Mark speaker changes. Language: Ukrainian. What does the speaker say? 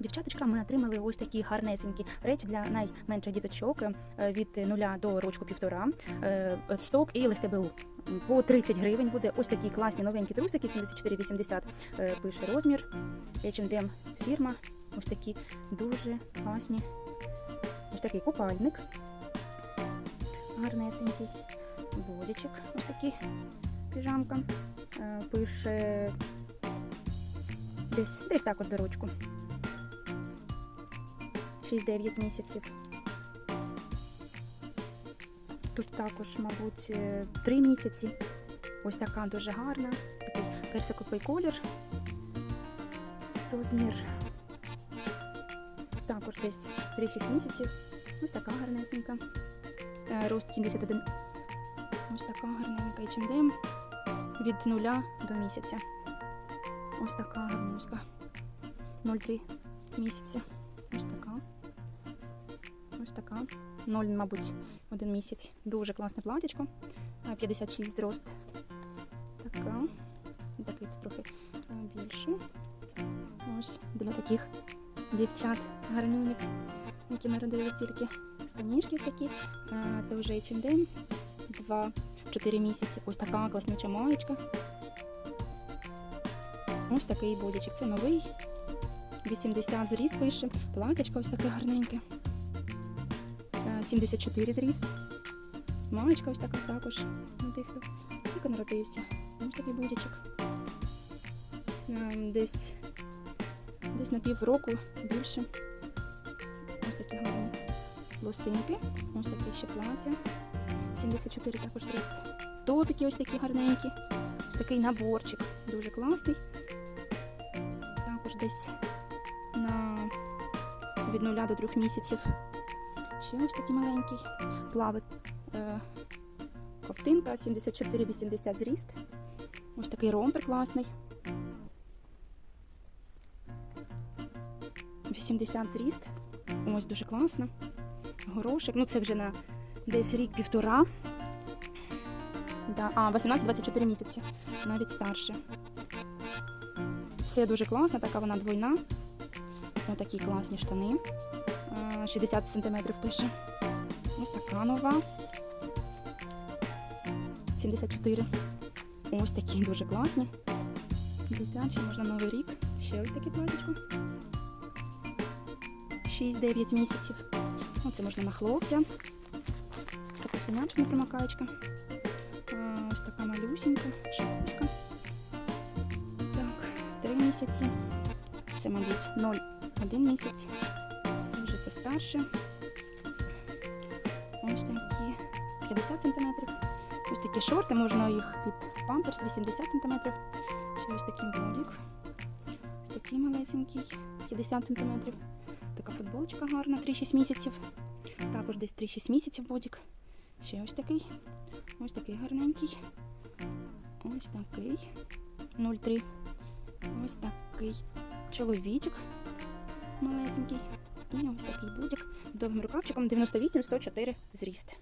Speaker 1: Дівчаточка, ми отримали ось такі гарнесенькі речі для найменших діточок е, від нуля до рочку півтора. Е, Сток і легтебу. По 30 гривень буде ось такі класні новенькі трусики, 74,80 е, пише розмір. H&M фірма. Ось такі дуже класні. Ось такий купальник. Гарнесенький. Бодічок. Ось такий піжамка. Пише десь, десь також до ручку. 6-9 місяців. Тут також, мабуть, 3 місяці. Ось така дуже гарна. Такий персиковий колір. Розмір також десь 3-6 місяців. Ось така гарнесенька. Е, Рост 71. Ось така гарненька H&M від нуля до місяця. Ось така гарнуська. 0,3 місяця. Ось така. 0, мабуть, один місяць. Дуже класне платічко. 56 зрост. Така. Такий трохи більше. Ось для таких дівчат гарнюнік, які народились тільки штанішки такі. Це вже H&M. 2-4 місяці. Ось така класнюча маєчка. Ось такий бодічок. Це новий. 80 зріст пише. Платячко ось таке гарненьке. Е, 74 зріст. Маєчка ось така також. На тих, тільки народився. Ось такий бодічок. Е, Десь, десь на пів року більше. Ось такі гарні лосинки. Ось таке ще плаття. 74 також зріст. Топіки ось такі гарненькі. Ось такий наборчик. Дуже класний. Також десь на від нуля до трьох місяців. Ще ось такий маленький. Плавик. Е, ковтинка 74-80 зріст. Ось такий ромпер класний. 80 зріст. Ось дуже класно. Горошик. Ну це вже на десь рік-півтора. Да, а, 18-24 місяці. Навіть старше. Це дуже класно, така вона двойна. Ось такі класні штани. А, 60 см пише. Ось така нова. 74. Ось такі дуже класні. Дитячі, можна новий рік. Ще ось таке платічко. 6-9 місяців. Оце можна на хлопця. Така свинячка промокаєчка. Ось така малюсенька, шапочка. Так, 3 місяці. Це, мабуть, 0, 1 місяць. Постарше. Ось такі 50 см. Ось такі шорти, можна їх під памперс 80 см. Ще ось такий бодік. Ось такий малесенький, 50 см. Така футболочка гарна, 3-6 місяців. Також десь 3-6 місяців бодік. Ще ось такий. Ось такий гарненький. Ось такий. 0,3. Ось такий чоловічок малесенький. І ось такий будик довгим рукавчиком 98-104 зріст.